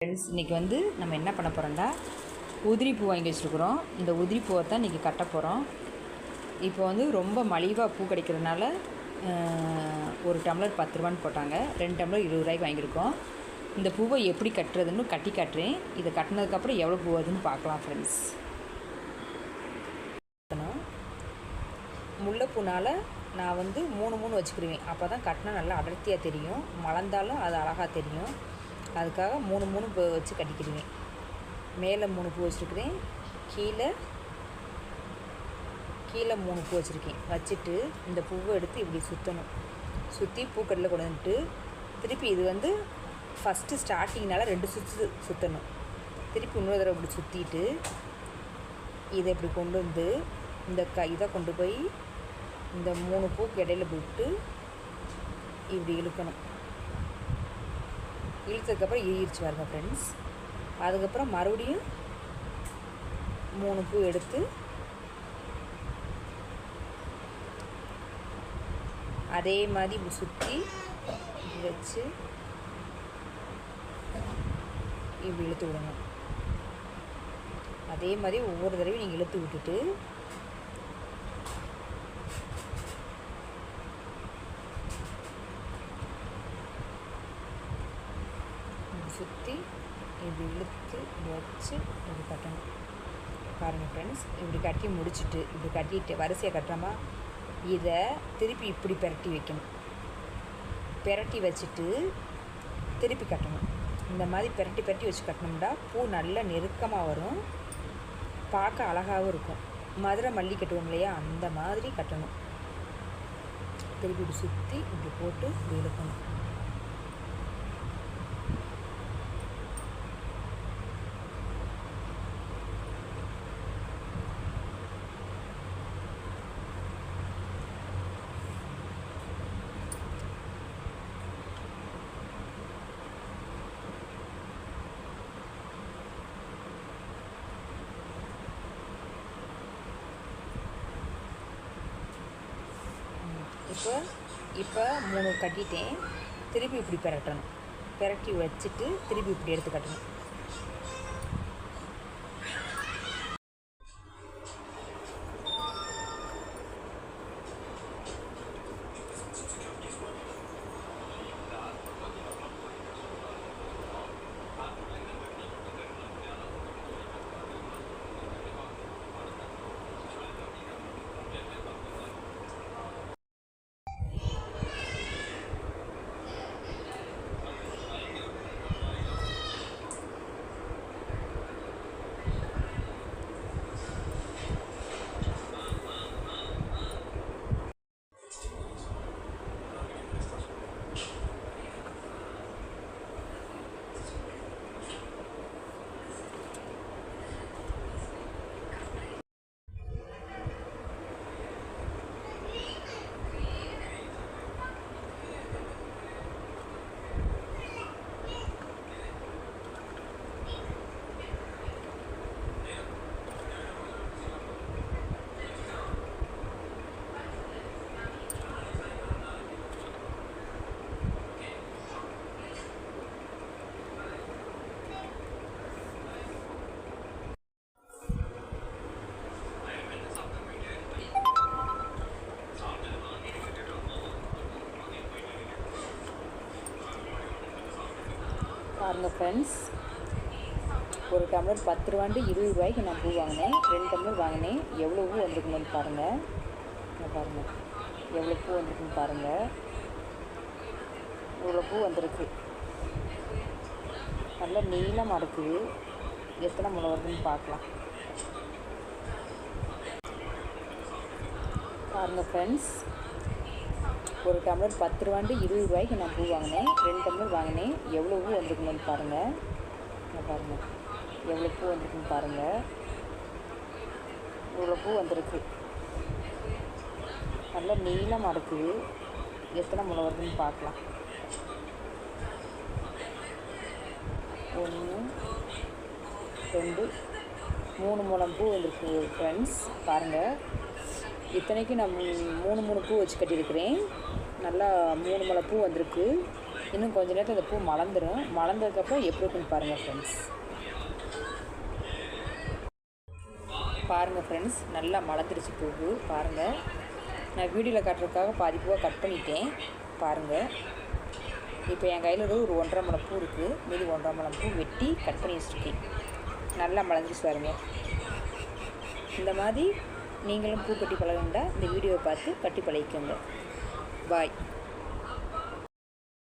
Friends இன்றைக்கி வந்து நம்ம என்ன பண்ண போகிறோம்டா உதிரி பூ வாங்கி வச்சுருக்குறோம். இந்த உதிரி பூவை தான் இன்றைக்கி கட்ட போகிறோம் இப்போ வந்து ரொம்ப மலிவாக பூ கிடைக்கிறதுனால ஒரு டம்ளர் பத்து ரூபான்னு போட்டாங்க. ரெண்டு டம்ளர் இருபது ரூபாய்க்கு வாங்கியிருக்கோம். இந்த பூவை எப்படி கட்டுறதுன்னு கட்டி காட்டுறேன். இதை கட்டினதுக்கப்புறம் எவ்வளோ பூ வருதுன்னு பார்க்கலாம் ஃப்ரெண்ட்ஸ் முல்லைப்பூனால் நான் வந்து மூணு மூணு வச்சுக்கிடுவேன் அப்போ தான் கட்டினா நல்லா அடர்த்தியாக தெரியும். மலர்ந்தாலும் அது அழகாக தெரியும். அதுக்காக மூணு மூணு பூ வச்சு கட்டிக்கிடுவேன். மேலே மூணு பூ வச்சுருக்கிறேன். கீழே கீழே மூணு பூ வச்சுருக்கேன். வச்சுட்டு இந்த பூவை எடுத்து இப்படி சுற்றணும் சுற்றி பூக்கட்டில் கொண்டு வந்துட்டு திருப்பி இது வந்து ஃபஸ்ட்டு ஸ்டார்டிங்னால ரெண்டு சுற்று சுற்றணும் திருப்பி இன்னொரு தடவை இப்படி சுற்றிட்டு இதை இப்படி கொண்டு வந்து இந்த க இதை கொண்டு போய் இந்த மூணு பூக்கு இடையில விட்டு இப்படி இழுக்கணும். இழுத்ததுக்கப்புறம் ஈர்ச்சி வருங்க ஃப்ரெண்ட்ஸ் அதுக்கப்புறம் மறுபடியும் மூணு பூ எடுத்து அதே மாதிரி சுற்றி வச்சு இப்படி இழுத்து விடுங்க. அதே மாதிரி ஒவ்வொரு தடவையும் நீங்கள் இழுத்து விட்டுட்டு இப்படி சுற்றி இப்படி இழுத்து இப்படி வச்சு இப்படி கட்டணும். பாருங்கள் ஃப்ரெண்ட்ஸ் இப்படி கட்டி முடிச்சுட்டு இப்படி கட்டிட்டு வரிசையை கட்டுறோமா? இதை திருப்பி இப்படி பிரட்டி வைக்கணும். பெரட்டி வச்சுட்டு திருப்பி கட்டணும். இந்த மாதிரி பிரட்டி பிரட்டி வச்சு கட்டினோம்னா பூ நல்லா நெருக்கமாக வரும். பார்க்க அழகாகவும் இருக்கும். மதுரை மல்லி கட்டுவோம் இல்லையா? அந்த மாதிரி கட்டணும். திருப்பி இப்படி சுற்றி இப்படி போட்டு இப்படி இழுக்கணும். இப்போ இப்போ மூணு கட்டிட்டேன். திருப்பி இப்படி பிரட்டணும். பிரட்டி வச்சுட்டு திருப்பி இப்படி எடுத்து கட்டணும். பாருங்கள் ஃப்ரெண்ட்ஸ் ஒரு டம்ளர் பத்து ரூபாண்டு இருபது ரூபாய்க்கு நான் பூ வாங்கினேன். ரெண்டு டம்ளர் வாங்கினேன். எவ்வளோ பூ வந்திருக்குன்னு பாருங்கள் நான் பாருங்கள் எவ்வளோ பூ வந்திருக்குன்னு பாருங்கள் இவ்வளோ பூ வந்திருக்கு. நல்ல நீளமாக இருக்குது எத்தனை முளை வருதுன்னு பார்க்கலாம். பாருங்கள் ஃப்ரெண்ட்ஸ் ஒரு டம்ளர் பத்து ரூபாண்டு இருபது ரூபாய்க்கு நான் பூ வாங்கினேன். ரெண்டு டம்ளர் வாங்கினேன். எவ்வளோ பூ வந்திருக்குன்னு பாருங்கள் நான் பாருங்கள் எவ்வளோ பூ வந்திருக்குன்னு பாருங்கள் இவ்வளோ பூ வந்திருக்கு. நல்ல நீளமாக இருக்குது எத்தனை முளை வருதுன்னு பார்க்கலாம். ஒன்று ரெண்டு மூணு முளம் பூ வந்திருக்கு ஃப்ரெண்ட்ஸ் பாருங்கள் இத்தனைக்கும் நான் மூணு மூணு பூ வச்சு கட்டியிருக்கிறேன். நல்லா மூணு மலை பூ வந்திருக்கு. இன்னும் கொஞ்ச நேரத்தில் அந்த பூ மலர்ந்துடும் மலர்ந்ததுக்கப்புறம் எப்படி இருக்குன்னு பாருங்கள் ஃப்ரெண்ட்ஸ் பாருங்கள் ஃப்ரெண்ட்ஸ் நல்லா மலர்ந்துருச்சு பூவு. பாருங்கள் நான் வீடியோவில் காட்டுறதுக்காக பாதி பூவாக கட் பண்ணிட்டேன். பாருங்கள் இப்போ என் கையில் ஒரு ஒன்றரை மலை பூ இருக்குது மீதி ஒன்றரை மலை பூ வெட்டி கட் பண்ணி வச்சுருக்கேன். நல்லா மலர்ந்துச்சு பாருங்க. இந்த மாதிரி நீங்களும் பூ கட்டி பழகுண்டா இந்த வீடியோவை பார்த்து கட்டி பழகிக்கோங்க. பாய்.